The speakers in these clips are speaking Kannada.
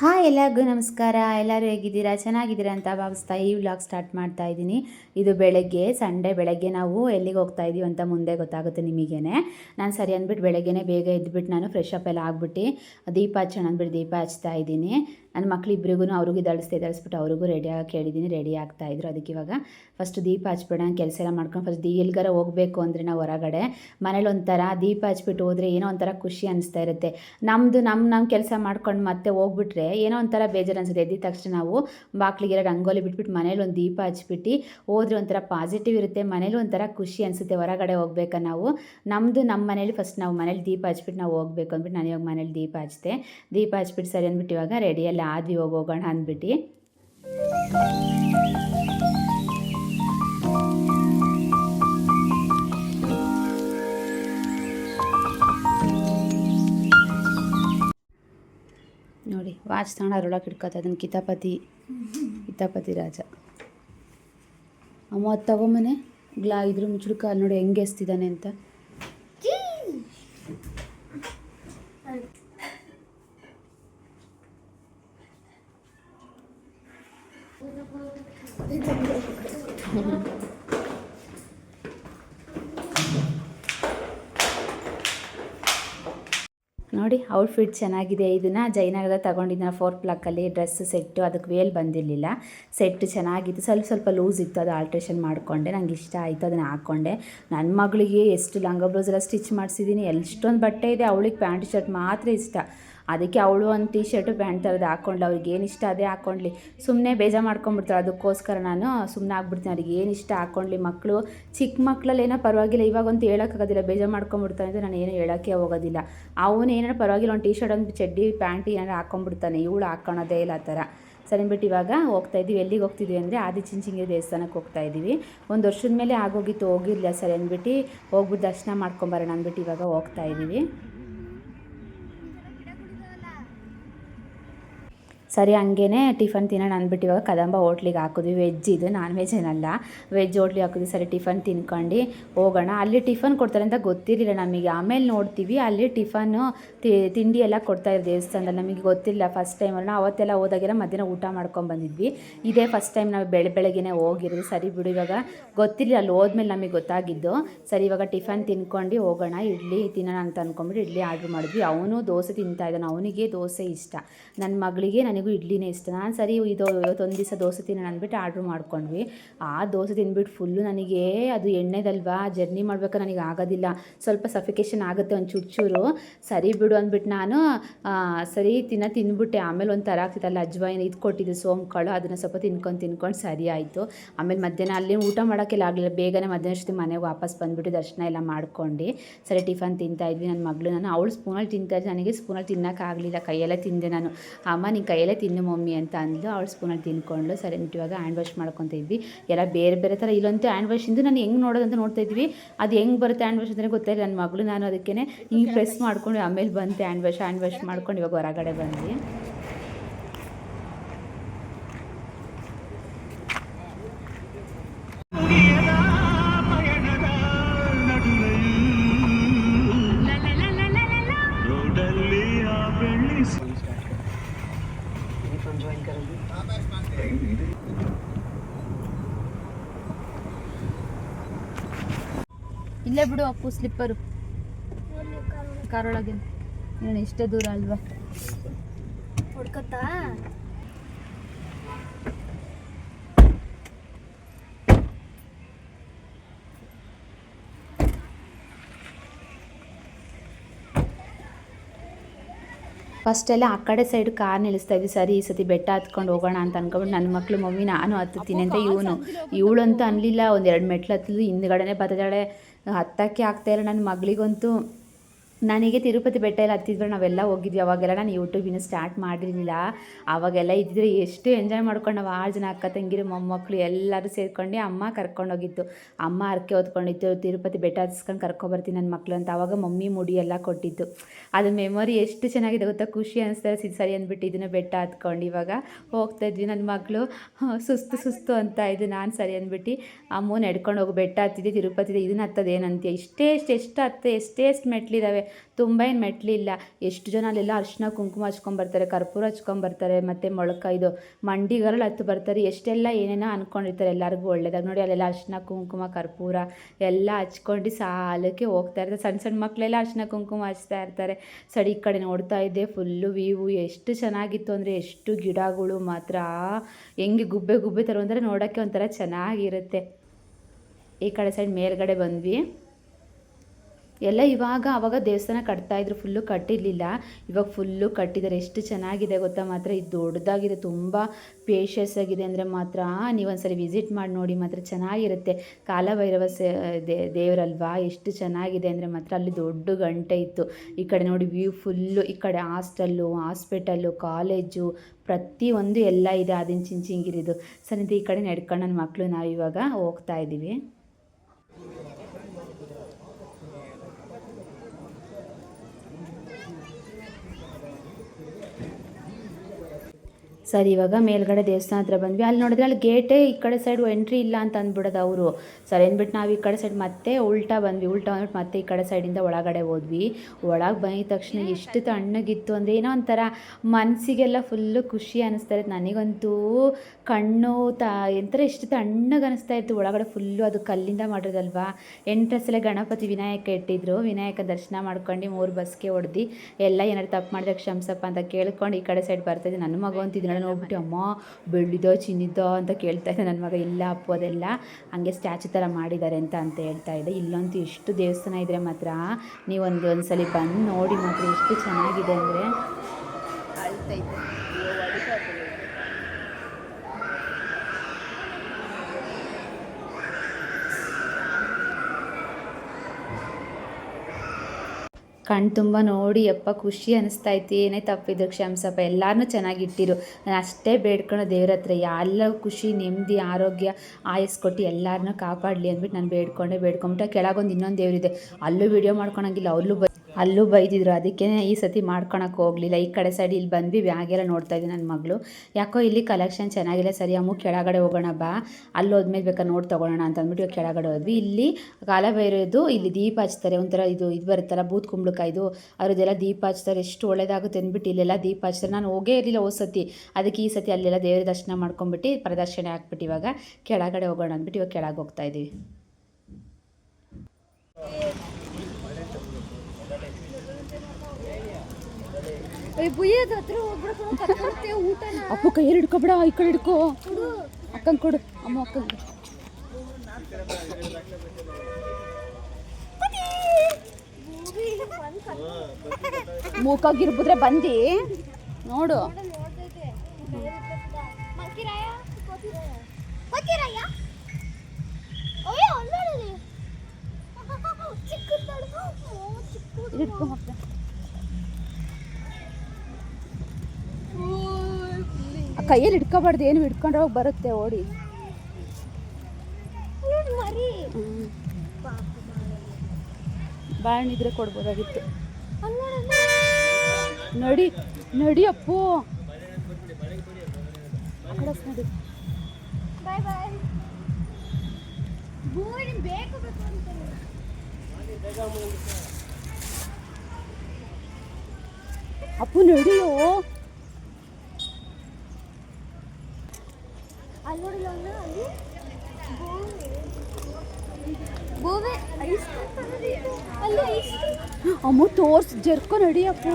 ಹಾಯ್ ಎಲ್ಲರಿಗೂ ನಮಸ್ಕಾರ. ಎಲ್ಲರೂ ಹೇಗಿದ್ದೀರಾ? ಚೆನ್ನಾಗಿದ್ದೀರಾ ಅಂತ ಭಾವಿಸ್ತಾ ಈ ವ್ಲಾಗ್ ಸ್ಟಾರ್ಟ್ ಮಾಡ್ತಾ ಇದ್ದೀನಿ. ಇದು ಬೆಳಗ್ಗೆ, ಸಂಡೇ ಬೆಳಗ್ಗೆ ನಾವು ಎಲ್ಲಿಗೆ ಹೋಗ್ತಾ ಇದ್ದೀವಿ ಅಂತ ಮುಂದೆ ಗೊತ್ತಾಗುತ್ತೆ ನಿಮಗೇನೆ. ನಾನು ಸರಿ ಅಂದ್ಬಿಟ್ಟು ಬೆಳಗ್ಗೆನೇ ಬೇಗ ಎದ್ಬಿಟ್ಟು ನಾನು ಫ್ರೆಶ್ ಅಪ್ ಎಲ್ಲ ಆಗ್ಬಿಟ್ಟು ದೀಪ ಹಚ್ಚೋಣ ಅಂದ್ಬಿಟ್ಟು ದೀಪ ಹಚ್ತಾ ಇದ್ದೀನಿ. ನನ್ನ ಮಕ್ಕಳಿಬ್ಬರಿಗೂ ಅವ್ರಿಗೂ ದಳಿಸ್ತಾ ದಳಿಸ್ಬಿಟ್ಟು ಅವ್ರಿಗೂ ರೆಡಿ ಆಗಿ ಕೇಳಿದ್ದೀನಿ ರೆಡಿ ಆಗ್ತಾ ಇದ್ರು. ಅದಕ್ಕೆ ಇವಾಗ ಫಸ್ಟ್ ದೀಪ ಹಚ್ಬೇಡ ಕೆಲಸ ಎಲ್ಲ ಮಾಡ್ಕೊಂಡು ಫಸ್ಟ್ ದೀ ಎಲ್ಗಾರ ಹೋಗಬೇಕು ಅಂದರೆ ನಾವು ಹೊರಗಡೆ. ಮನೇಲಿ ಒಂಥರ ದೀಪ ಹಚ್ಬಿಟ್ಟು ಹೋದರೆ ಏನೋ ಒಂಥರ ಖುಷಿ ಅನಿಸ್ತಾ ಇರುತ್ತೆ. ನಮ್ಮದು ನಮ್ಮ ನಮ್ಮ ಕೆಲಸ ಮಾಡ್ಕೊಂಡು ಮತ್ತೆ ಹೋಗ್ಬಿಟ್ರೆ ಏನೋ ಒಂಥರ ಬೇಜಾರು ಅನಿಸುತ್ತೆ ಎದ್ದಿದ ತಕ್ಷಣ ನಾವು ಬಾಕ್ಲಿಗೆಲ್ಲ ರಂಗೋಲಿ ಬಿಟ್ಬಿಟ್ಟು ಮನೇಲಿ ಒಂದು ದೀಪ ಹಚ್ಬಿಟ್ಟು ಹೋದ್ರೆ ಒಂಥರ ಪಾಸಿಟಿವ್ ಇರುತ್ತೆ, ಮನೇಲಿ ಒಂಥರ ಖುಷಿ ಅನಿಸುತ್ತೆ ಹೊರಗಡೆ ಹೋಗ್ಬೇಕಾ ನಾವು. ನಮ್ಮದು ನಮ್ಮ ಮನೇಲಿ ಫಸ್ಟ್ ನಾವು ಮನೇಲಿ ದೀಪ ಹಚ್ಬಿಟ್ಟು ನಾವು ಹೋಗ್ಬೇಕು ಅಂದ್ಬಿಟ್ಟು ನಾನು ಇವಾಗ ಮನೇಲಿ ದೀಪ ಹಚ್ತೆ. ದೀಪ ಹಚ್ಬಿಟ್ಟು ಸರಿ ಅಂದ್ಬಿಟ್ಟು ಇವಾಗ ರೆಡಿಯೆಲ್ಲ ಆದ್ವಿ ಆದಿ ಹೋಗೋಗೋಣ ಅಂದ್ಬಿಟ್ಟು. ನೋಡಿ ವಾಚ್ ತಗೊಂಡು ಅದ್ರೊಳಗೆ ಇಟ್ಕೊತ ಅದನ್ನು ಕಿತಾಪತಿ ಕಿತಾಪತಿ ರಾಜ. ಅಮ್ಮ ತಗೊಂಬನೆ ಗ್ಲಾ ಇದ್ರ ಮುಚ್ಚುಡ್ಕ ನೋಡಿ ಹೆಂಗೆ ಎಸ್ತಿದ್ದಾನೆ ಅಂತ. ನೋಡಿ ಔಟ್ಫಿಟ್ ಚೆನ್ನಾಗಿದೆ. ಇದನ್ನು ಜೈನಗರ ತಗೊಂಡಿದ್ದ ಫೋರ್ ಪ್ಲಾಕಲ್ಲಿ ಡ್ರೆಸ್ ಸೆಟ್ಟು ಅದಕ್ಕೆ ವೇಲ್ ಬಂದಿರಲಿಲ್ಲ. ಸೆಟ್ ಚೆನ್ನಾಗಿತ್ತು. ಸ್ವಲ್ಪ ಸ್ವಲ್ಪ ಲೂಸ್ ಇತ್ತು. ಅದು ಆಲ್ಟ್ರೇಷನ್ ಮಾಡಿಕೊಂಡೆ. ನಂಗೆ ಇಷ್ಟ ಆಯಿತು. ಅದನ್ನು ಹಾಕ್ಕೊಂಡೆ ನನ್ನ ಮಗಳಿಗೆ ಎಷ್ಟು ಲಂಗ ಬ್ಲೌಸ್ ಎಲ್ಲ ಸ್ಟಿಚ್ ಮಾಡಿಸಿದ್ದೀನಿ ಎಷ್ಟೊಂದು ಬಟ್ಟೆ ಇದೆ. ಅವಳಿಗೆ ಪ್ಯಾಂಟ್ ಶರ್ಟ್ ಮಾತ್ರ ಇಷ್ಟ. ಅದಕ್ಕೆ ಅವಳು ಒಂದು ಟೀ ಶರ್ಟು ಪ್ಯಾಂಟ್ ಥರದ್ದು ಹಾಕ್ಕೊಂಡ್ಲು ಅವ್ರಿಗೆ ಏನು ಇಷ್ಟ ಅದೇ ಹಾಕ್ಕೊಂಡ್ಲಿ ಸುಮ್ಮನೆ ಬೇಜಾರು ಮಾಡ್ಕೊಂಬಿಡ್ತಾಳೆ ಅದಕ್ಕೋಸ್ಕರ ನಾನು ಸುಮ್ಮನೆ ಆಗ್ಬಿಡ್ತೀನಿ. ಅವ್ರಿಗೆ ಏನು ಇಷ್ಟ ಹಾಕ್ಕೊಂಡ್ಲಿ ಮಕ್ಕಳು ಚಿಕ್ಕ ಮಕ್ಕಳಲ್ಲಿ ಏನೋ ಪರವಾಗಿಲ್ಲ. ಇವಾಗಂತೂ ಹೇಳೋಕ್ಕಾಗೋದಿಲ್ಲ. ಬೇಜಾರು ಮಾಡ್ಕೊಂಡ್ಬಿಡ್ತಾನೆ ಅಂತ ನಾನು ಏನು ಹೇಳೋಕ್ಕೆ ಹೋಗೋದಿಲ್ಲ. ಅವನು ಏನಾರು ಪರವಾಗಿಲ್ಲ. ಒಂದು ಟೀ ಶರ್ಟ್ ಒಂದು ಚಡ್ಡಿ, ಪ್ಯಾಂಟ್ ಏನಾರು ಹಾಕ್ಕೊಂಡ್ಬಿಡ್ತಾನೆ ಇವಳು ಹಾಕ್ಕೊಳೋದೇ ಇಲ್ಲ ಆ ಥರ. ಸರಿ ಬಿಟ್ಟು ಇವಾಗ ಹೋಗ್ತಾ ಇದ್ದೀವಿ. ಎಲ್ಲಿಗೆ ಹೋಗ್ತಿದ್ವಿ ಅಂದರೆ ಆದಿಚುಂಚನಗಿರಿ ದೇವಸ್ಥಾನಕ್ಕೆ ಹೋಗ್ತಾ ಇದ್ದೀವಿ. ಒಂದು ವರ್ಷದ ಮೇಲೆ ಆಗೋಗಿತ್ತು, ಹೋಗಿರಲಿಲ್ಲ ಸರಿ ಅಂದ್ಬಿಟ್ಟು ಹೋಗ್ಬಿಟ್ಟು ದರ್ಶನ ಮಾಡ್ಕೊಂಬರೋಣ ಅಂದ್ಬಿಟ್ಟು ಇವಾಗ ಹೋಗ್ತಾ ಇದ್ದೀವಿ. ಸರಿ ಹಂಗೇ ಟಿಫನ್ ತಿನ್ನೋಣ ಅಂದ್ಬಿಟ್ಟು ಇವಾಗ ಕದಂಬ ಹೋಟ್ಲಿಗೆ ಹಾಕಿದ್ವಿ. ವೆಜ್ ಇದು ನಾನ್ ವೆಜ್ ಏನಲ್ಲ. ವೆಜ್ ಹೋಟ್ಲಿಗೆ ಹಾಕಿದ್ವಿ. ಸರಿ, ಟಿಫನ್ ತಿನ್ಕೊಂಡು ಹೋಗೋಣ. ಅಲ್ಲಿ ಟಿಫನ್ ಕೊಡ್ತಾರೆ ಅಂತ ಗೊತ್ತಿರಲಿಲ್ಲ ನಮಗೆ. ಆಮೇಲೆ ನೋಡ್ತೀವಿ, ಅಲ್ಲಿ ಟಿಫನ್ನು ತಿಂಡಿ ಎಲ್ಲ ಕೊಡ್ತಾರೆ ದೇವಸ್ಥಾನದಲ್ಲಿ. ನಮಗೆ ಗೊತ್ತಿಲ್ಲ ಫಸ್ಟ್ ಟೈಮ್ ನಾವು ಅವತ್ತೆಲ್ಲ ಹೋದಾಗೆಲ್ಲ ಮಧ್ಯಾಹ್ನ ಊಟ ಮಾಡ್ಕೊಂಡು ಬಂದಿದ್ವಿ. ಇದೇ ಫಸ್ಟ್ ಟೈಮ್ ನಾವು ಬೆಳೆ, ಬೆಳಗ್ಗೆನೇ ಹೋಗಿರೋದು. ಸರಿ ಬಿಡು, ಇವಾಗ ಗೊತ್ತಿರಲಿಲ್ಲ. ಅಲ್ಲಿ ಹೋದ್ಮೇಲೆ ನಮಗೆ ಗೊತ್ತಾಗಿದ್ದು. ಸರಿ, ಇವಾಗ ಟಿಫನ್ ತಿನ್ಕೊಂಡು ಹೋಗೋಣ, ಇಡ್ಲಿ ತಿನ್ನೋಣ ಅಂತ ಅಂದ್ಕೊಂಬಿಟ್ಟು ಇಡ್ಲಿ ಆರ್ಡ್ರ್ ಮಾಡಿದ್ವಿ. ಅವನು ದೋಸೆ ತಿಂತಾಯಿದ್ದಾನೆ ಅವನಿಗೆ ದೋಸೆ ಇಷ್ಟ. ನನ್ನ ಮಗಳಿಗೆ, ನನಗೂ ಇಡ್ಲಿನೇ ಇಷ್ಟ. ನಾನು ಸರಿ ಇದು ಇವತ್ತೊಂದು ದಿವಸ ದೋಸೆ ತಿನ್ನೋಣ ಅಂದ್ಬಿಟ್ಟು ಆರ್ಡ್ರ್ ಮಾಡ್ಕೊಂಡ್ವಿ. ಆ ದೋಸೆ ತಿಂದ್ಬಿಟ್ಟು ಫುಲ್ಲು ನನಗೆ ಅದು ಎಣ್ಣೆದಲ್ವಾ? ಜರ್ನಿ ಮಾಡ್ಬೇಕಾದ್ರೆ ನನಗೆ ಆಗೋದಿಲ್ಲ. ಸ್ವಲ್ಪ ಸಫಿಕೇಶನ್ ಆಗುತ್ತೆ ಒಂದು ಚೂರು ಸರಿ ಬಿಡು ಅಂದ್ಬಿಟ್ಟು ನಾನು ಸರಿ ತಿನ್ನ ತಿಂದ್ಬಿಟ್ಟೆ ಆಮೇಲೆ ಒಂದು ಥರ ಆಗ್ತಿತ್ತಲ್ಲ, ಅಜ್ವಾಯಿನ ಇದು ಕೊಟ್ಟಿದ್ದು ಸೋಂಕಾಳು, ಅದನ್ನು ಸ್ವಲ್ಪ ತಿನ್ಕೊಂಡು ತಿನ್ಕೊಂಡು ಸರಿ ಆಯಿತು. ಆಮೇಲೆ ಮಧ್ಯಾಹ್ನ ಅಲ್ಲಿ ಊಟ ಮಾಡೋಕ್ಕೆಲ್ಲ ಆಗಲಿಲ್ಲ. ಬೇಗನೆ ಮಧ್ಯಾಹ್ನ ಅಷ್ಟೊತ್ತಿಗೆ ಮನೆಗೆ ವಾಪಸ್ ಬಂದುಬಿಟ್ಟು ದರ್ಶನ ಎಲ್ಲ ಮಾಡ್ಕೊಂಡು. ಸರಿ ಟಿಫನ್ ತಿಂತಾಯಿದ್ವಿ ನನ್ನ ಮಗಳು, ನಾನು ಅವಳು ಸ್ಪೂನಲ್ಲಿ ತಿಂತಾಯಿದ್ವಿ ನನಗೆ ಸ್ಪೂನಲ್ಲಿ ತಿನ್ನೋಕ್ಕಾಗಲಿಲ್ಲ ಕೈಯಲ್ಲೇ ತಿಂದೆ ನಾನು. ಅಮ್ಮ, ನೀನು ಕೈಯಲ್ಲೇ ತಿನ್ನು ಮಮ್ಮಿ ಅಂತ ಅಂದ್ಲು. ಅವಳು ಸ್ಪೂನಲ್ಲಿ ತಿನ್ಕೊಂಡು ಸರಿ ಇವಾಗ ಹ್ಯಾಂಡ್ ವಾಶ್ ಮಾಡ್ಕೊತ ಇದ್ವಿ. ಎಲ್ಲ ಬೇರೆ ಬೇರೆ ಥರ ಇಲ್ಲಂತೂ ಹ್ಯಾಂಡ್ ವಾಶಿಂದು ನಾನು ಹೆಂಗೆ ನೋಡೋದಂತ ನೋಡ್ತಾ ಇದ್ವಿ. ಅದು ಹೆಂಗೆ ಬರುತ್ತೆ ಹ್ಯಾಂಡ್ ವಾಶ್ ಅಂದರೆ ಗೊತ್ತಾಯಿಲ್ಲ ನನ್ನ ಮಗಳು. ನಾನು ಅದಕ್ಕೆ ಹಿಂಗೆ ಪ್ರೆಸ್ ಮಾಡ್ಕೊಂಡು ಆಮೇಲೆ ಬಂತೆ ಹ್ಯಾಂಡ್ ವಾಶ್ ಹ್ಯಾಂಡ್ ವಾಶ್ ಮಾಡ್ಕೊಂಡು ಇವಾಗ ಹೊರಗಡೆ ಬಂದ್ವಿ. ಇಲ್ಲೇ ಬಿಡು ಅಪ್ಪು ಸ್ಲಿಪ್ಪರು ಕಾರೊಳಗೆ ಇಷ್ಟೇ ದೂರ ಅಲ್ವಾ? ಹೊಡ್ಕೊತಾ ಫಸ್ಟ್ ಎಲ್ಲ ಆ ಕಡೆ ಸೈಡ್ ಕಾರ್ ನಿಲ್ಲಿಸ್ತಾ ಇದ್ವಿ ಸರಿ ಈ ಸತಿ ಬೆಟ್ಟ ಹತ್ಕೊಂಡು ಹೋಗೋಣ ಅಂತ ಅನ್ಕೊಂಡು ನನ್ನ ಮಕ್ಳು ಮಮ್ಮಿ ನಾನು ಹತ್ತುತ್ತೀನಿ ಅಂತ ಇವನು. ಇವಳಂತೂ ಅನ್ಲಿಲ್ಲ ಒಂದು ಎರಡು ಮೆಟ್ಲು ಹತ್ತಿದ್ವಿ ಹಿಂದ್ಗಡೆನೆ ಬರ್ತಾಳೆ ಹತ್ತಕ್ಕೆ ಆಗ್ತಾ ಇಲ್ಲ ನನ್ನ ಮಗಳಿಗಂತೂ. ನನಗೆ ತಿರುಪತಿ ಬೆಟ್ಟ ಎಲ್ಲ ಹತ್ತಿದ್ರು ನಾವೆಲ್ಲ ಹೋಗಿದ್ವಿ ಅವಾಗೆಲ್ಲ ನಾನು ಯೂಟ್ಯೂಬ್ ಇನ್ನೂ ಸ್ಟಾರ್ಟ್ ಮಾಡಿರಲಿಲ್ಲ. ಅವಾಗೆಲ್ಲ ಇದ್ದಿದ್ರೆ ಎಷ್ಟು ಎಂಜಾಯ್ ಮಾಡ್ಕೊಂಡು ನಾವು ಆರು ಜನ ಅಕ್ಕ ತಂಗಿರು ಮೊಮ್ಮಕ್ಕಳು ಎಲ್ಲರೂ ಸೇರ್ಕೊಂಡು ಅಮ್ಮ ಕರ್ಕೊಂಡೋಗಿತ್ತು. ಅಮ್ಮ ಹರಕೆ ಹೊತ್ಕೊಂಡಿತ್ತು ತಿರುಪತಿ ಬೆಟ್ಟ ಹತ್ಸ್ಕೊಂಡು ಕರ್ಕೊಬರ್ತೀನಿ ನನ್ನ ಮಕ್ಕಳು ಅಂತ. ಆವಾಗ ಮಮ್ಮಿ ಮುಡಿ ಎಲ್ಲ ಕೊಟ್ಟಿತ್ತು. ಅದು ಮೆಮೊರಿ ಎಷ್ಟು ಚೆನ್ನಾಗಿದೆ ಗೊತ್ತಾ? ಖುಷಿ ಅನಿಸ್ತಾರೆ ಸಿದ್ ಸರಿ ಅಂದ್ಬಿಟ್ಟು ಇದನ್ನು ಬೆಟ್ಟ ಹತ್ಕೊಂಡು ಇವಾಗ ಹೋಗ್ತಾ ಇದ್ವಿ. ನನ್ನ ಮಗಳು ಸುಸ್ತು ಸುಸ್ತು ಅಂತ ಇದು, ನಾನು ಸರಿ ಅಂದ್ಬಿಟ್ಟು ಅಮ್ಮನ ಎಡ್ಕೊಂಡು ಹೋಗಿ, ಬೆಟ್ಟ ಹತ್ತಿದ್ದೆ ತಿರುಪತಿ ಇದನ್ನ ಹತ್ತದ ಏನಂತೀಯ? ಇಷ್ಟೇ ಎಷ್ಟು ಎಷ್ಟು ಹತ್ತೆ, ಎಷ್ಟೇ, ಎಷ್ಟು ಮೆಟ್ಲಿದ್ದಾವೆ ತುಂಬ ಏನು ಮೆಟ್ಲಿಲ್ಲ ಎಷ್ಟು ಜನ ಅಲ್ಲೆಲ್ಲ ಅರಿಶಿನ ಕುಂಕುಮ ಹಚ್ಕೊಂಬರ್ತಾರೆ ಕರ್ಪೂರ ಹಚ್ಕೊಂಬರ್ತಾರೆ ಮತ್ತು ಮೊಳಕ ಇದು ಮಂಡಿಗರಲ್ಲಿ ಹತ್ತು ಬರ್ತಾರೆ, ಎಷ್ಟೆಲ್ಲ ಏನೇನೋ ಅನ್ಕೊಂಡಿರ್ತಾರೆ, ಎಲ್ಲರಿಗೂ ಒಳ್ಳೇದಾಗ ನೋಡಿ, ಅಲ್ಲೆಲ್ಲ ಅರಿಶಿನ ಕುಂಕುಮ, ಕರ್ಪೂರ ಎಲ್ಲ ಹಚ್ಕೊಂಡು ಸಾಲಕ್ಕೆ ಹೋಗ್ತಾ ಇರ್ತಾರೆ. ಸಣ್ಣ ಸಣ್ಣ ಮಕ್ಕಳೆಲ್ಲ ಅರಿಶಿನ ಕುಂಕುಮ ಹಚ್ತಾ ಇರ್ತಾರೆ. ಸಡಿ ಈ ಕಡೆ ನೋಡ್ತಾ ಇದ್ದೆ ಫುಲ್ಲು ವೀವು ಎಷ್ಟು ಚೆನ್ನಾಗಿತ್ತು ಅಂದರೆ ಎಷ್ಟು ಗಿಡಗಳು ಮಾತ್ರ. ಹೆಂಗೆ ಗುಬ್ಬೆ ಗುಬ್ಬೆ ಥರ ಅಂದರೆ ನೋಡೋಕ್ಕೆ ಒಂಥರ ಚೆನ್ನಾಗಿರುತ್ತೆ. ಈ ಕಡೆ ಸೈಡ್ ಮೇಲ್ಗಡೆ ಬಂದ್ವಿ. ಎಲ್ಲ ಇವಾಗ ಅವಾಗ ದೇವಸ್ಥಾನ ಕಟ್ತಾ ಇದ್ರು ಫುಲ್ಲು ಕಟ್ಟಿರಲಿಲ್ಲ. ಇವಾಗ ಫುಲ್ಲು ಕಟ್ಟಿದ್ದಾರೆ. ಎಷ್ಟು ಚೆನ್ನಾಗಿದೆ ಗೊತ್ತಾ? ಮಾತ್ರ ಇದು ದೊಡ್ಡದಾಗಿದೆ. ತುಂಬ ಪೇಷಿಯಸ್ ಆಗಿದೆ ಅಂದರೆ ಮಾತ್ರ ನೀವು ಒಂದ್ಸರಿ ವಿಸಿಟ್ ಮಾಡಿ ನೋಡಿ, ಮಾತ್ರ ಚೆನ್ನಾಗಿರುತ್ತೆ. ಕಾಲಭೈರವ ಸೇ ದೇವರಲ್ವಾ? ಎಷ್ಟು ಚೆನ್ನಾಗಿದೆ ಅಂದರೆ ಮಾತ್ರ ಅಲ್ಲಿ ದೊಡ್ಡ ಗಂಟೆ ಇತ್ತು. ಈ ಕಡೆ ನೋಡಿ ವ್ಯೂ ಫುಲ್ಲು ಈ ಕಡೆ ಹಾಸ್ಟೆಲ್ಲು ಹಾಸ್ಪಿಟಲ್ಲು ಕಾಲೇಜು ಪ್ರತಿಯೊಂದು ಎಲ್ಲ ಇದೆ ಅದಿನ ಚಿಂಚಿಂಗಿರಿದು. ಸರಿದು ಈ ಕಡೆ ನಡ್ಕೊಂಡು ನನ್ನ ಮಕ್ಕಳು ನಾವು ಇವಾಗ ಹೋಗ್ತಾ ಇದ್ದೀವಿ ಸರಿ, ಇವಾಗ ಮೇಲ್ಗಡೆ ದೇವಸ್ಥಾನ ಹತ್ರ ಬಂದ್ವಿ. ಅಲ್ಲಿ ನೋಡಿದ್ರೆ ಅಲ್ಲಿ ಗೇಟೇ ಈ ಕಡೆ ಸೈಡ್ ಎಂಟ್ರಿ ಇಲ್ಲ ಅಂತ ಅಂದ್ಬಿಡೋದು ಅವರು. ಸರಿ ಅಂದ್ಬಿಟ್ಟು ನಾವು ಈ ಕಡೆ ಸೈಡ್ ಮತ್ತೆ ಉಲ್ಟಾ ಬಂದ್ವಿ. ಉಲ್ಟಾ ಬಂದ್ಬಿಟ್ಟು ಮತ್ತೆ ಈ ಕಡೆ ಸೈಡಿಂದ ಒಳಗಡೆ ಹೋದ್ವಿ. ಒಳಗೆ ಬಂದ ತಕ್ಷಣ ಎಷ್ಟು ತಣ್ಣಗಿತ್ತು ಅಂದರೆ ಏನೋ ಒಂಥರ ಮನಸ್ಸಿಗೆಲ್ಲ ಫುಲ್ಲು ಖುಷಿ ಅನ್ನಿಸ್ತಾ ಇತ್ತು ನನಗಂತೂ ಕಣ್ಣು ತ, ಎಂಥರ ಎಷ್ಟು ತಣ್ಣಗೆ ಅನಿಸ್ತಾ ಇತ್ತು. ಒಳಗಡೆ ಫುಲ್ಲು ಅದು ಕಲ್ಲಿಂದ ಮಾಡಿರೋದಲ್ವಾ? ಎಂಟ್ರೆಸ್ಸಲ್ಲೇ ಗಣಪತಿ ವಿನಾಯಕ ಇಟ್ಟಿದ್ರು. ವಿನಾಯಕ ದರ್ಶನ ಮಾಡ್ಕೊಂಡು ಮೂರು ಬಸ್ಗೆ ಹೊಡೆದು, ಎಲ್ಲ ಏನಾದ್ರು ತಪ್ಪು ಮಾಡಿದ್ರೆ ಕ್ಷಮಿಸಪ್ಪ ಅಂತ ಕೇಳ್ಕೊಂಡು ಈ ಕಡೆ ಸೈಡ್ ಬರ್ತಾಯಿದ್ದೆ ನನ್ನ ಮಗು ಅಂತ ಇದನ್ನೆಲ್ಲ ನೋಡ್ಬಿಟ್ಟು ಅಮ್ಮ ಬೆಳ್ಳಿದೋ ಚಿನ್ನಿದೋ ಅಂತ ಕೇಳ್ತಾ ಇದ್ದೆ ನನ್ನ ಮಗ ಇಲ್ಲ ಅಪ್ಪು ಅದೆಲ್ಲ ಹಂಗೆ ಸ್ಟ್ಯಾಚು ಥರ ಮಾಡಿದ್ದಾರೆ ಅಂತ ಅಂತ ಹೇಳ್ತಾ ಇದ್ದೆ. ಇಲ್ಲಂತೂ ಎಷ್ಟು ದೇವಸ್ಥಾನ ಇದ್ದರೆ ಮಾತ್ರ ನೀವೊಂದು ಒಂದು ಒಂದ್ಸಲಿ ಬಂದು ನೋಡಿ ಮಾತ್ರ ಎಷ್ಟು ಚೆನ್ನಾಗಿದೆ ಅಂದರೆ. ಕಣ್ ತುಂಬ ನೋಡಿ ಅಪ್ಪ ಖುಷಿ ಅನಿಸ್ತಾ ಇತ್ತು. ಏನೇ ತಪ್ಪಿದ್ರು ಕ್ಷಮಿಸಪ್ಪ ಎಲ್ಲರನ್ನೂ ಚೆನ್ನಾಗಿ ಇಟ್ಟಿರು. ನಾನು ಅಷ್ಟೇ ಬೇಡ್ಕೊಳ್ಳೋ ದೇವ್ರ ಹತ್ರ ಎಲ್ಲ ಖುಷಿ, ನೆಮ್ಮದಿ, ಆರೋಗ್ಯ, ಆಯಸ್ ಕೊಟ್ಟು ಎಲ್ಲರನ್ನೂ ಕಾಪಾಡಲಿ ಅಂದ್ಬಿಟ್ಟು ನಾನು ಬೇಡ್ಕೊಂಡೆ, ಬೇಡ್ಕೊಂಬಿಟ್ಟು ಕೆಳಗೊಂದು ಇನ್ನೊಂದು ದೇವರಿದೆ. ಅಲ್ಲೂ ವಿಡಿಯೋ ಮಾಡ್ಕೊಳಂಗಿಲ್ಲ ಅಲ್ಲೂ ಬೈ ಅಲ್ಲೂ ಬೈದಿದ್ರು. ಅದಕ್ಕೆ ಈ ಸತಿ ಮಾಡ್ಕೊಳಕ್ಕೆ ಹೋಗಲಿಲ್ಲ. ಈ ಕಡೆ ಸೈಡ್ ಇಲ್ಲಿ ಬಂದ್ವಿ. ಬ್ಯಾಗೆಲ್ಲ ನೋಡ್ತಾ ಇದ್ದೆ ನನ್ನ ಮಗಳು. ಯಾಕೋ ಇಲ್ಲಿ ಕಲೆಕ್ಷನ್ ಚೆನ್ನಾಗಿಲ್ಲ ಸರಿ, ಅಮ್ಮ ಕೆಳಗಡೆ ಹೋಗೋಣ, ಬಾ. ಅಲ್ಲಿ ಹೋದ್ಮೇಲೆ ಬೇಕಾದ್ರೆ ನೋಡಿ ತೊಗೊಳೋಣ ಅಂತ ಅಂದ್ಬಿಟ್ಟು ಕೆಳಗಡೆ ಹೋದ್ವಿ. ಇಲ್ಲಿ ಕಾಲಭೈರದ್ದು ಇಲ್ಲಿ ದೀಪ ಹಚ್ತಾರೆ. ಒಂಥರ ಇದು ಇದು ಬರುತ್ತಲ್ಲ ಬೂತ್ ಕುಂಬಳಕಾಯ್ದು ಅವ್ರದ್ದೆಲ್ಲ ದೀಪ ಹಚ್ತಾರೆ. ಎಷ್ಟು ಒಳ್ಳೆಯದಾಗುತ್ತೆ ಅಂದ್ಬಿಟ್ಟು ಇಲ್ಲೆಲ್ಲ ದೀಪ ಹಚ್ತಾರೆ. ನಾನು ಹೋಗೇ ಇರಲಿಲ್ಲ ಹೋದ ಸತಿ. ಅದಕ್ಕೆ ಈ ಸತಿ ಅಲ್ಲೆಲ್ಲ ದೇವರ ದರ್ಶನ ಮಾಡ್ಕೊಂಬಿಟ್ಟು ಪ್ರದರ್ಶನ ಹಾಕ್ಬಿಟ್ಟು ಇವಾಗ ಕೆಳಗಡೆ ಹೋಗೋಣ ಅಂದ್ಬಿಟ್ಟು ಇವಾಗ ಕೆಳಗೆ ಹೋಗ್ತಾ ಇದ್ದೀವಿ. ಅಪ್ಪು ಕೈ ಹಿಡ್ಕೊಬೇಡ ಈ ಕಡೆ ಹಿಡ್ಕೋ. ಅಕ್ಕಂಗೆ ಕೊಡು ಅಮ್ಮ ಅಕ್ಕಂಗೆ ಮೂಕಾಗಿರ್ಬಿದ್ರೆ ಬಂದು. ನೋಡು. ಮಂಕಿರಾಯ ಕೈಯಲ್ಲಿ ಇಟ್ಕೋಬಾರ್ದು ಏನು ಹಿಡ್ಕೊಂಡ್ರೆ ಹೋಗಿ ಬರುತ್ತೆ ಓಡಿ. ಬಾಳಿದ್ರೆ ಕೊಡ್ಬೋದಾಗಿತ್ತು. ನಡಿ ನಡಿ. ಅಪ್ಪು. ನಡಿ. ಅಪ್ಪು ನಡಿಯೋ ಅಲ್ಲಿ ನೋಡಿಲ್ಲ ಅವನು ಅಲ್ಲಿ ಭೂಮಿ ಐಸ್ ಕ್ರೀಮ್ ಅಲ್ಲಿ ಐಸ್ ಕ್ರೀಮ್ ಅಮ್ಮ ತೋರ್ಸ್ ಜರ್ಕೊ ನಡಿ ಅಪ್ಪು.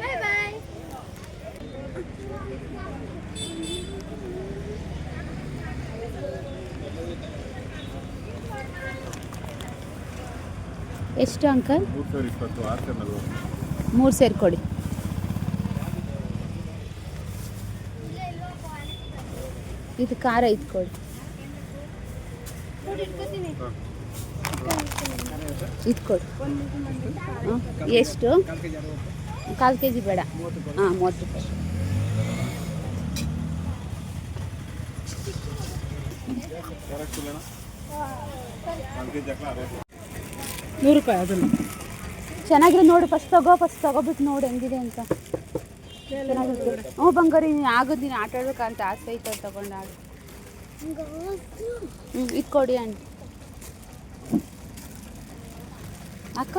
ಬಾಯ್ ಬಾಯ್ ಎಷ್ಟು ಅಂಕಲ್? ಮೂರು ಸಾವಿರ ಇಪ್ಪತ್ತು ಆರು ಸಾವಿರ ನಲ್ವತ್ತು. ಮೂರು ಸೇರಿ ಕೊಡಿ. ಇದು ಖಾರ ಐದು ಕೊಡಿ ಇದು ಕೊಡಿ ಹಾಂ ಎಷ್ಟು? ಕಾಲು ಕೆ ಜಿ ಬೇಡ. ಹಾಂ ಮೂವತ್ತು ರೂಪಾಯಿ. ನೂರು ರೂಪಾಯಿ ಅದನ್ನು ಚೆನ್ನಾಗಿರೋ ನೋಡು ಫಸ್ಟ್ ತಗೋ ಫಸ್ಟ್ ತಗೋಬಿಟ್ಟು ನೋಡು ಹೆಂಗಿದೆ ಅಂತ. ಹ್ಞೂ ಬಂಗಾರಿ ನೀನು ಆಗೋದು ನೀನು ಆಟ ಆಡ್ಬೇಕಂತ ಆಸೆ ಐತೆ ತಗೊಂಡು ಆಡು. ಹ್ಞೂ ಇದು ಕೊಡಿ ಆಂಟಿ ಅಕ್ಕ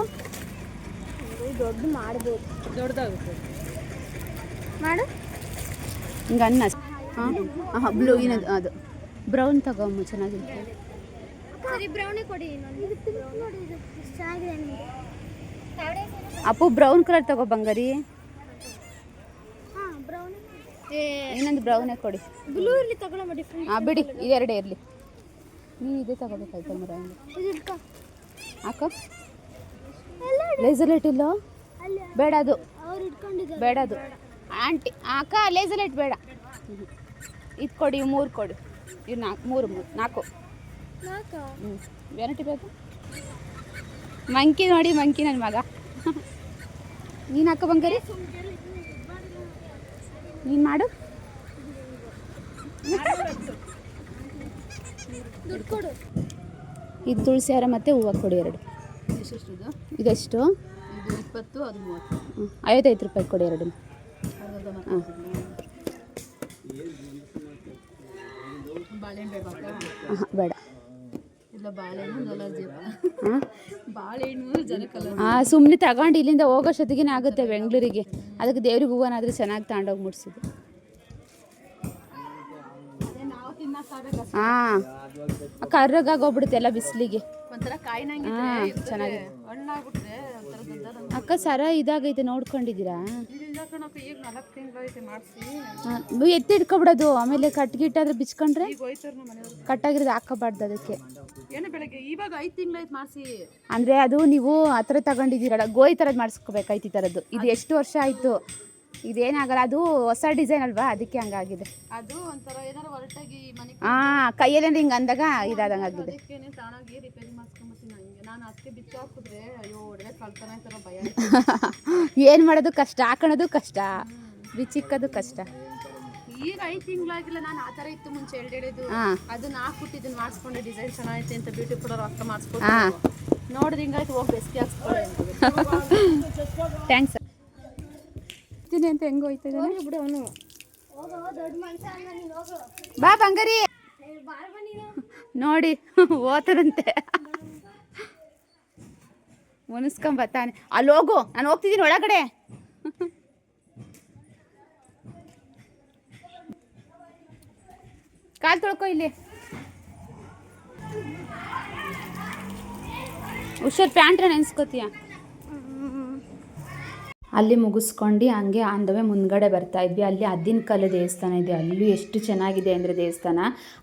ದೊಡ್ಡ ಮಾಡ್ಬೋದು ದೊಡ್ಡದಾಗುತ್ತೆ ಮಾಡು. ಹಿಂಗೆ ಅನ್ನ ಹಾಂ? ಹಾಂ ಬ್ಲೂ ಏನದು ಅದು. ಬ್ರೌನ್ ತಗೊಂಬ ಚೆನ್ನಾಗಿರುತ್ತೆ. ಸರಿ ಬ್ರೌನೇ ಕೊಡಿ ಅಪ್ಪು ಬ್ರೌನ್ ಕಲರ್ ತಗೋ ಬಂಗಾರಿ. ಹಾಂ ಬ್ರೌನೇ ಇನ್ನೊಂದು ಬ್ರೌನೇ ಕೊಡಿ. ಬ್ಲೂ ಇರಲಿ ತಗೊಳ್ಳಮ್ಮ ಡಿಫ್ರೆಂಟ್ ಹಾಂ ಬಿಡಿ ಇದೆರಡೇ ಇರಲಿ. ನೀನು ಇದೇ ತಗೋಬೇಕಾಯ್ತು ಮರ ಹಾಕೋ. ಲೇಸರ್ ಲೈಟ್ ಇಲ್ಲ. ಬೇಡ ಅದು. ಬೇಡ ಅದು. ಆಂಟಿ ಅಕ್ಕ ಲೇಸರ್ ಲೈಟ್ ಬೇಡ. ಇದು ಕೊಡಿ ಇವು ಮೂರು ಕೊಡಿ. ಇವು ನಾಲ್ಕು ಮೂರು ಮೂರು ನಾಲ್ಕು. ಹ್ಞೂ ವೆರೈಟಿ ಬೇಕು? ಮಂಕಿ ನೋಡಿ ಮಂಕಿ ನನ್ನ ಮಗ. ನೀನು ಹಾಕೋ ಬಂಗಾರಿ? ನೀನು ಮಾಡು. ಇದು ತುಳಸಿ ಹಾರ ಮತ್ತು ಹೂವು ಕೊಡಿ ಎರಡು. ಇದೆಷ್ಟು? ಇದು ಇಪ್ಪತ್ತು ಅದು ಮೂವತ್ತು. ಹ್ಞೂ ಐವತ್ತೈದು ರೂಪಾಯಿ ಕೊಡಿ ಎರಡು. ಹಾಂ ಬೇಡ. ಹಾಂ? ಸುಮ್ಮನೆ ತಗೊಂಡು ಇಲ್ಲಿಂದ ಹೋಗೋಷ್ಟೊತ್ತಿಗೆ ಆಗುತ್ತೆ ಬೆಂಗಳೂರಿಗೆ. ಅದಕ್ಕೆ ದೇವ್ರಿಗೆ ಹೂವನಾದರೂ ಚೆನ್ನಾಗಿ ತಗೊಂಡೋಗಿ ಮುಡ್ಸಿದ್ದು ಹಾಂ. ಕರ್ರಗಾಗೋಗ್ಬಿಡುತ್ತೆ ಎಲ್ಲ ಬಿಸಿಲಿಗೆ. ಹಾಂ ಚೆನ್ನಾಗಿ ಅಕ್ಕ ಸರ ಇದಾಗೈತೆ ನೋಡ್ಕೊಂಡಿದ್ದೀರಾ? ಎತ್ತಿ ಇಟ್ಕೊಬಿಡೋದು. ಆಮೇಲೆ ಕಟ್ಗಿಟ್ಟಾದ್ರೆ ಬಿಚ್ಕೊಂಡ್ರೆ ಕಟ್ಟಾಗಿರೋದು ಹಾಕಬಾರ್ದು ಅದಕ್ಕೆ. ಅಂದರೆ ಅದು ನೀವು ಆ ಥರ ತಗೊಂಡಿದ್ದೀರಲ್ಲ ಗೋಯ್ ಥರದ್ದು ಮಾಡಿಸ್ಕೋಬೇಕಾಯ್ತು ಈ ಥರದ್ದು. ಇದು ಎಷ್ಟು ವರ್ಷ ಆಯಿತು? ಇದೇನಾಗಲ್ಲ ಅದು ಹೊಸ ಡಿಸೈನ್ ಅಲ್ವಾ? ಅದಕ್ಕೆ ಹಂಗಾಗಿದೆ. ಅದು ಒಂಥರ ಏನಾರು ಹೊರಟಾಗಿ ಮನೆ ಹಾಂ ಕೈಯಲ್ಲಿ ಹಿಂಗೆ ಅಂದಾಗ ಇದಾದಂಗೆ ಆಗಿದೆ. ಅದಕ್ಕೇನೆ ತಾನಾಗಿ ರಿಪೇರಿ ಮಾಡ್ಸ್ಕೊಂಬತ್ತೀನಿ ಹಂಗೆ. ನಾನು ಅದಕ್ಕೆ ಬಿಚ್ಚು ಹಾಕಿದ್ರೆ ಅಯ್ಯೋ ಒಡವೆ ಕಳ್ತನ ಆಯ್ತಾರೋ ಭಯ ಏನು ಮಾಡೋದು ಕಷ್ಟ ಹಾಕೋದು ಕಷ್ಟ ಬಿಚ್ಚಿಕ್ಕೋದು ಕಷ್ಟ. ಈಗ ಐದು ತಿಂಗಳಾಗಿಲ್ಲ ನಾನು ಆ ಥರ ಇತ್ತು ಮುಂಚೆ ಎರಡು ಹೇಳಿದ್ದು ಅದನ್ನ ಹಾಕ್ಬಿಟ್ಟು ಇದನ್ನ ಮಾಡಿಸ್ಕೊಂಡೆ ಡಿಸೈನ್ ಚೆನ್ನಾಗೈತೆ ಅಂತ ಬ್ಯೂಟಿ ಪಾರ್ಲರ್ ಅಕ್ಕ ಮಾಡಿಸ್ಕೊಂಡು ನೋಡಿದ್ರೆ ಹಿಂಗಾಯ್ತು ಹೋಗಿ ಬೆಸ್ಗೆ ಹಾಕ್ಸ್ಕೊಳ್ಳಿ ಥ್ಯಾಂಕ್ಸ್ ತಿನ್ನಿ ಅಂತ ಹೆಂಗೆ ಹೋಯ್ತಾ ಇದ್ದಾನೆ ಬಿಡು ಅವನು. ಬಾ ಬಂಗಾರಿ. ನೋಡಿ ಓತದಂತೆ ಮುನಿಸ್ಕೊಂಬತ್ತಾನೆ. ಅಲ್ಲಿ ಹೋಗು ನಾನು ಹೋಗ್ತಿದ್ದೀನಿ ಒಳಗಡೆ. ಕಾಲು ತೊಳ್ಕೊ ಇಲ್ಲಿ. ಹುಷಾರ್ ಪ್ಯಾಂಟ್ರ ನೆನ್ಸ್ಕೊತೀಯ? ಅಲ್ಲಿ ಮುಗಿಸ್ಕೊಂಡು ಹಂಗೆ ಆನ್ ದ ವೇ ಮುಂದ್ಗಡೆ ಬರ್ತಾ ಇದ್ವಿ. ಅಲ್ಲಿ ಅದಿನ ಕಲ್ಲು ದೇವಸ್ಥಾನ ಇದೆ. ಅಲ್ಲೂ ಎಷ್ಟು ಚೆನ್ನಾಗಿದೆ ಅಂದರೆ ದೇವಸ್ಥಾನ.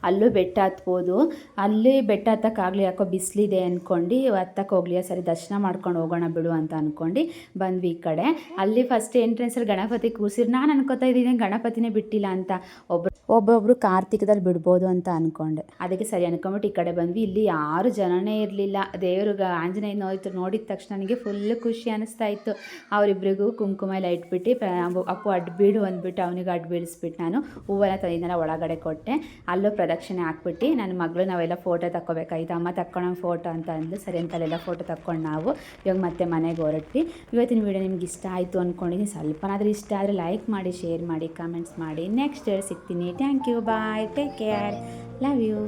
ಅಲ್ಲೂ ಬೆಟ್ಟ ಹತ್ಬೋದು. ಅಲ್ಲಿ ಬೆಟ್ಟ ಹತ್ತಕ್ಕಾಗಲಿ ಯಾಕೋ ಬಿಸಿಲಿದೆ ಅಂದ್ಕೊಂಡು ಹತ್ತಕ್ಕೆ ಹೋಗಲಿ. ಸರಿ ದರ್ಶನ ಮಾಡ್ಕೊಂಡು ಹೋಗೋಣ ಬಿಡು ಅಂತ ಅಂದ್ಕೊಂಡು ಬಂದ್ವಿ ಈ ಕಡೆ. ಅಲ್ಲಿ ಫಸ್ಟ್ ಎಂಟ್ರೆನ್ಸಲ್ಲಿ ಗಣಪತಿ ಕೂರಿಸಿರ್ ನಾನು ಅನ್ಕೋತಾ ಇದ್ದೀನಿ ಗಣಪತಿನೇ ಬಿಟ್ಟಿಲ್ಲ ಅಂತ. ಒಬ್ರು ಒಬ್ಬೊಬ್ರು ಕಾರ್ತಿಕದಲ್ಲಿ ಬಿಡ್ಬೋದು ಅಂತ ಅಂದ್ಕೊಂಡೆ ಅದಕ್ಕೆ ಸರಿ ಅನ್ಕೊಂಬಿಟ್ಟು ಈ ಕಡೆ ಬಂದ್ವಿ. ಇಲ್ಲಿ ಯಾರು ಜನನೇ ಇರಲಿಲ್ಲ. ದೇವ್ರಿಗೆ ಆಂಜನೇಯನ ಹೋಯ್ತು ನೋಡಿದ ತಕ್ಷಣ ನನಗೆ ಫುಲ್ ಖುಷಿ ಅನ್ನಿಸ್ತಾ ಇತ್ತು. ಅವರಿಬ್ಬರಿಗೂ ಕುಂಕುಮ ಎಲ್ಲ ಇಟ್ಬಿಟ್ಟು ಅಪ್ಪು- ಅಪ್ಪು ಅಡ್ಡ ಬೀಡು ಅಂದ್ಬಿಟ್ಟು ಅವನಿಗೆ ಅಡ್ಡ ಬೀಳಿಸ್ಬಿಟ್ಟು ನಾನು ಹೂವೆಲ್ಲ ತಂದಿದ್ದೆಲ್ಲ ಒಳಗಡೆ ಕೊಟ್ಟೆ. ಅಲ್ಲೂ ಪ್ರದಕ್ಷಿಣೆ ಹಾಕ್ಬಿಟ್ಟು ನನ್ನ ಮಗಳು ನಾವೆಲ್ಲ ಫೋಟೋ ತಗೋಬೇಕಾಯ್ತು ಅಮ್ಮ ತಕ್ಕೊಳೋ ಫೋಟೋ ಅಂತ ಅಂದು ಸರಿ ಅಂತಲ್ಲೆಲ್ಲ ಫೋಟೋ ತಕ್ಕೊಂಡು ನಾವು ಇವಾಗ ಮತ್ತೆ ಮನೆಗೆ ಹೊರಟ್ವಿ. ಇವತ್ತಿನ ವಿಡಿಯೋ ನಿಮ್ಗೆ ಇಷ್ಟ ಆಯಿತು ಅಂದ್ಕೊಂಡಿದ್ದೀನಿ ಸ್ವಲ್ಪನಾದರೂ ಇಷ್ಟ ಆದರೆ ಲೈಕ್ ಮಾಡಿ ಶೇರ್ ಮಾಡಿ ಕಮೆಂಟ್ಸ್ ಮಾಡಿ. ನೆಕ್ಸ್ಟ್ ಸಿಗ್ತೀನಿ. Thank you bye take care love you